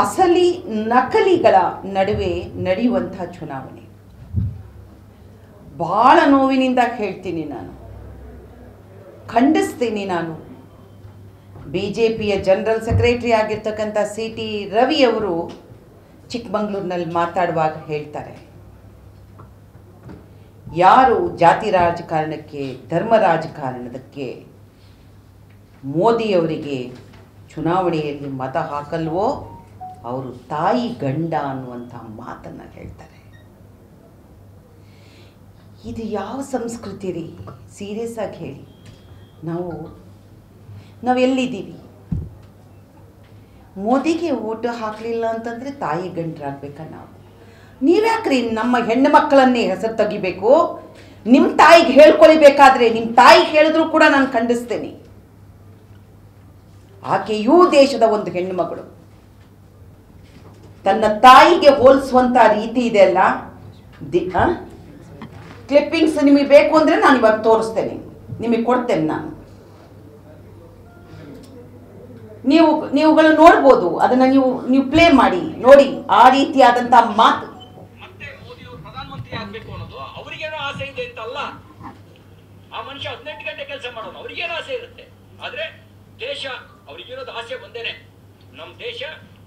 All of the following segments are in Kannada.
ಅಸಲಿ ನಕಲಿಗಳ ನಡುವೆ ನಡೆಯುವಂಥ ಚುನಾವಣೆ. ಭಾಳ ನೋವಿನಿಂದ ಹೇಳ್ತೀನಿ ನಾನು. ಖಂಡಿಸ್ತೀನಿ ನಾನು. ಬಿ ಜೆ ಪಿಯ ಜನರಲ್ ಸೆಕ್ರೆಟರಿ ಆಗಿರ್ತಕ್ಕಂಥ ಸಿ ಟಿ ರವಿಯವರು ಚಿಕ್ಕಮಂಗ್ಳೂರಿನಲ್ಲಿ ಮಾತಾಡುವಾಗ ಹೇಳ್ತಾರೆ, ಯಾರು ಜಾತಿ ರಾಜಕಾರಣಕ್ಕೆ, ಧರ್ಮ ರಾಜಕಾರಣಕ್ಕೆ ಮೋದಿಯವರಿಗೆ ಚುನಾವಣೆಯಲ್ಲಿ ಮತ ಹಾಕಲ್ವೋ ಅವರು ತಾಯಿ ಗಂಡ ಅನ್ನುವಂಥ ಮಾತನ್ನು ಹೇಳ್ತಾರೆ. ಇದು ಯಾವ ಸಂಸ್ಕೃತಿ ರೀ? ಸೀರಿಯಸ್ ಆಗಿ ಹೇಳಿ. ನಾವು ನಾವು ಎಲ್ಲಿದ್ದೀವಿ? ಮೋದಿಗೆ ಓಟು ಹಾಕಲಿಲ್ಲ ಅಂತಂದರೆ ತಾಯಿ ಗಂಡರಾಗಬೇಕ ನಾವು? ನೀವ್ಯಾಕ್ರಿ ನಮ್ಮ ಹೆಣ್ಣು ಮಕ್ಕಳನ್ನೇ ಹೆಸರು ತೆಗಿಬೇಕು? ನಿಮ್ಮ ತಾಯಿಗೆ ಹೇಳ್ಕೊಳಿಬೇಕಾದ್ರೆ ನಿಮ್ಮ ತಾಯಿಗೆ ಹೇಳಿದ್ರು ಕೂಡ ನಾನು ಖಂಡಿಸ್ತೇನೆ. ಆಕೆಯೂ ದೇಶದ ಒಂದು ಹೆಣ್ಣು ಮಗಳು. ತನ್ನ ತಾಯಿಗೆ ಹೋಲಿಸುವಂತ ರೀತಿ ಇದೆ ಅಲ್ಲ? ಕ್ಲಿಪ್ಪಿಂಗ್ಸ್ ನಿಮಗೆ ಬೇಕು ಅಂದ್ರೆ ನಾನು ಇವಾಗ ತೋರಿಸ್ತೇನೆ. ನಿಮಗೆ ಕೊಡ್ತೇನೆ ನಾನು. ನೀವು, ನೀವುಗಳು ನೋಡ್ಬೋದು. ಅದನ್ನ ನೀವು ನೀವು ಪ್ಲೇ ಮಾಡಿ. ನೋಡಿ, ಆ ರೀತಿಯಾದಂಥ ಮಾತು. ಆ ಮನುಷ್ಯ ಹದಿನೆಂಟು ಗಂಟೆ ಕೆಲಸ ಅವ್ರಿಗೇನೋ ಆಸೆ ಇರುತ್ತೆ. ಆದ್ರೆ ದೇಶ, ಅವ್ರಿಗಿರೋದು ಆಸೆ ಒಂದೇನೆ. ನಮ್ಮ ದೇಶ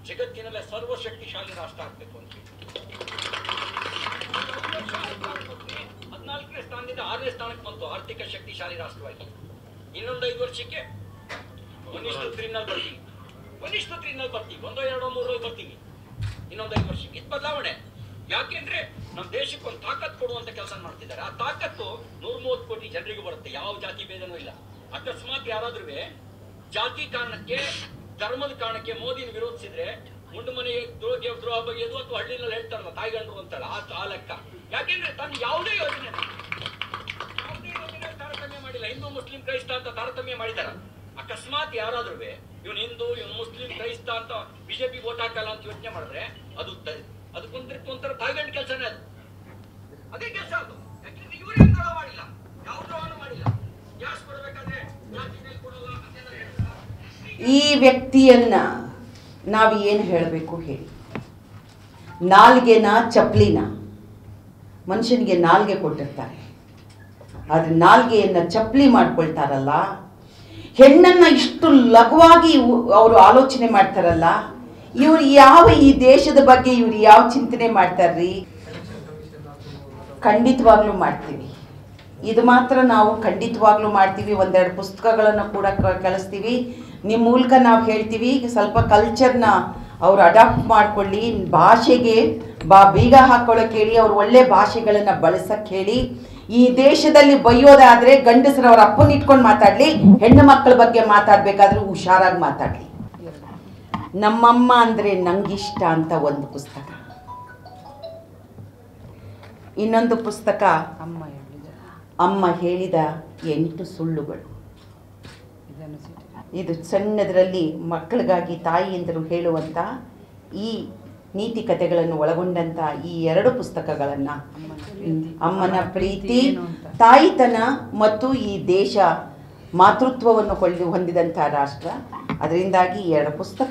ಜಗತ್ತಿನಲ್ಲೇ ಸರ್ವಶಕ್ತಿಶಾಲಿ ರಾಷ್ಟ್ರ ಆಗ್ಬೇಕು ಅಂತ ಹದಿನಾಲ್ಕನೇ ಸ್ಥಾನದಿಂದ ಆರನೇ ಸ್ಥಾನಕ್ಕೆ ಬಂತು. ಆರ್ಥಿಕ ಶಕ್ತಿಶಾಲಿ ರಾಷ್ಟ್ರವಾಗಿ. ಇನ್ನೊಂದು ಐದು ವರ್ಷಕ್ಕೆ ಒಂದಿಷ್ಟು ತ್ರೀನಲ್ಲಿ ಬರ್ತೀವಿ. ಒಂದಿಷ್ಟು ತ್ರೀನಲ್ಲಿ ಬರ್ತೀವಿ. ಒಂದೋ ಎರಡೋ ಮೂರೋ ಬರ್ತೀವಿ. ಇನ್ನೊಂದು ಐದು ವರ್ಷಕ್ಕೆ. ಇದು ಬದಲಾವಣೆ. ಯಾಕೆಂದ್ರೆ ನಮ್ಮ ದೇಶಕ್ಕೆ ಒಂದು ತಾಕತ್ ಕೊಡುವಂತ ಕೆಲಸ ಮಾಡ್ತಿದ್ದಾರೆ. ಆ ತಾಕತ್ತು ನೂರ ಮೂವತ್ತು ಕೋಟಿ ಜನರಿಗೂ ಬರುತ್ತೆ. ಯಾವ ಜಾತಿ ಭೇದನೂ ಇಲ್ಲ. ಅಕಸ್ಮಾತ್ ಯಾರಾದ್ರೂ ಜಾತಿ ಕಾರಣಕ್ಕೆ ಧರ್ಮದ ಕಾರಣಕ್ಕೆ ಮೋದಿನ ವಿರೋಧಿಸಿದ್ರೆ ಮುಂಡು ಮನೆ ದ್ರೋಹ ದ್ರೋಹ ಬಗೆಯೋದು ಅಥವಾ ಹಳ್ಳಿನಲ್ಲಿ ಹೇಳ್ತಾರಲ್ಲ ತಾಯಿಗಂಡ್ರು ಅಂತಾಳ ಆ ಲೆಕ್ಕ ಯಾಕೆಂದ್ರೆ ತನ್ನ ಯಾವುದೇ ಯೋಜನೆ ಯಾವುದೇ ಯೋಜನೆ ತಾರತಮ್ಯ ಮಾಡಿಲ್ಲ. ಹಿಂದೂ ಮುಸ್ಲಿಂ ಕ್ರೈಸ್ತ ಅಂತ ತಾರತಮ್ಯ ಮಾಡಿದಾರ. ಅಕಸ್ಮಾತ್ ಯಾರಾದ್ರೂ ಇವನು ಹಿಂದೂ, ಇವನು ಮುಸ್ಲಿಂ, ಕ್ರೈಸ್ತ ಅಂತ ಬಿಜೆಪಿ ಓಟ್ ಹಾಕಲ್ಲ ಅಂತ ಯೋಚನೆ ಮಾಡಿದ್ರೆ ಅದು ತ- ತಾಯಿಗಂಡ್ ಕೆಲಸನೇ ಅದು. ಅದೇ ಕೆಲಸ ಅದು. ಯಾಕೆಂದ್ರೆ ಇವ್ರೇನ್ ಈ ವ್ಯಕ್ತಿಯನ್ನ ನಾವು ಏನು ಹೇಳಬೇಕು ಹೇಳಿ. ನಾಲ್ಗೆನ ಚಪ್ಪಲಿನ ಮನುಷ್ಯನಿಗೆ ನಾಲ್ಗೆ ಕೊಟ್ಟಿರ್ತಾರೆ. ಆದರೆ ನಾಲ್ಗೆಯನ್ನು ಚಪ್ಪಲಿ ಮಾಡ್ಕೊಳ್ತಾರಲ್ಲ, ಹೆಣ್ಣನ್ನು ಇಷ್ಟು ಲಘುವಾಗಿ ಅವರು ಆಲೋಚನೆ ಮಾಡ್ತಾರಲ್ಲ, ಇವ್ರು ಯಾವ ಈ ದೇಶದ ಬಗ್ಗೆ ಇವ್ರು ಯಾವ ಚಿಂತನೆ ಮಾಡ್ತಾರ್ರಿ? ಖಂಡಿತವಾಗ್ಲೂ ಮಾಡ್ತೀವಿ. ಇದು ಮಾತ್ರ ನಾವು ಖಂಡಿತವಾಗ್ಲೂ ಮಾಡ್ತೀವಿ. ಒಂದೆರಡು ಪುಸ್ತಕಗಳನ್ನು ಕೂಡ ಕಳಿಸ್ತೀವಿ. ನಿಮ್ಮ ಮೂಲಕ ನಾವು ಹೇಳ್ತೀವಿ ಈಗ ಸ್ವಲ್ಪ ಕಲ್ಚರ್ನ ಅವ್ರು ಅಡಾಪ್ಟ್ ಮಾಡ್ಕೊಳ್ಳಿ. ಭಾಷೆಗೆ ಬಾ ಬೀಗ ಹಾಕೊಳ್ಳೋಕೆ ಹೇಳಿ ಅವ್ರು ಒಳ್ಳೆ ಭಾಷೆಗಳನ್ನು ಬಳಸಕ್ಕೆ ಹೇಳಿ. ಈ ದೇಶದಲ್ಲಿ ಬೈಯೋದಾದರೆ ಗಂಡಸರು ಅವ್ರ ಅಪ್ಪನ ಇಟ್ಕೊಂಡು ಮಾತಾಡಲಿ ಹೆಣ್ಣು ಮಕ್ಕಳ ಬಗ್ಗೆ ಮಾತಾಡಬೇಕಾದ್ರೂ ಹುಷಾರಾಗಿ ಮಾತಾಡಲಿ. ನಮ್ಮಮ್ಮ ಅಂದರೆ ನಂಗಿಷ್ಟ ಅಂತ ಒಂದು ಪುಸ್ತಕ. ಇನ್ನೊಂದು ಪುಸ್ತಕ ಅಮ್ಮ ಹೇಳಿದ. ಅಮ್ಮ ಹೇಳಿದ ಎಂಟು ಸುಳ್ಳುಗಳು. ಇದು ಸಣ್ಣದರಲ್ಲಿ ಮಕ್ಕಳಿಗಾಗಿ ತಾಯಿಯಂದರು ಹೇಳುವಂಥ ಈ ನೀತಿ ಕಥೆಗಳನ್ನು ಒಳಗೊಂಡಂಥ ಈ ಎರಡು ಪುಸ್ತಕಗಳನ್ನು. ಅಮ್ಮನ ಪ್ರೀತಿ, ತಾಯಿತನ ಮತ್ತು ಈ ದೇಶ ಮಾತೃತ್ವವನ್ನು ಕೊಳ್ಳಿ ಹೊಂದಿದಂಥ ರಾಷ್ಟ್ರ. ಅದರಿಂದಾಗಿ ಎರಡು ಪುಸ್ತಕ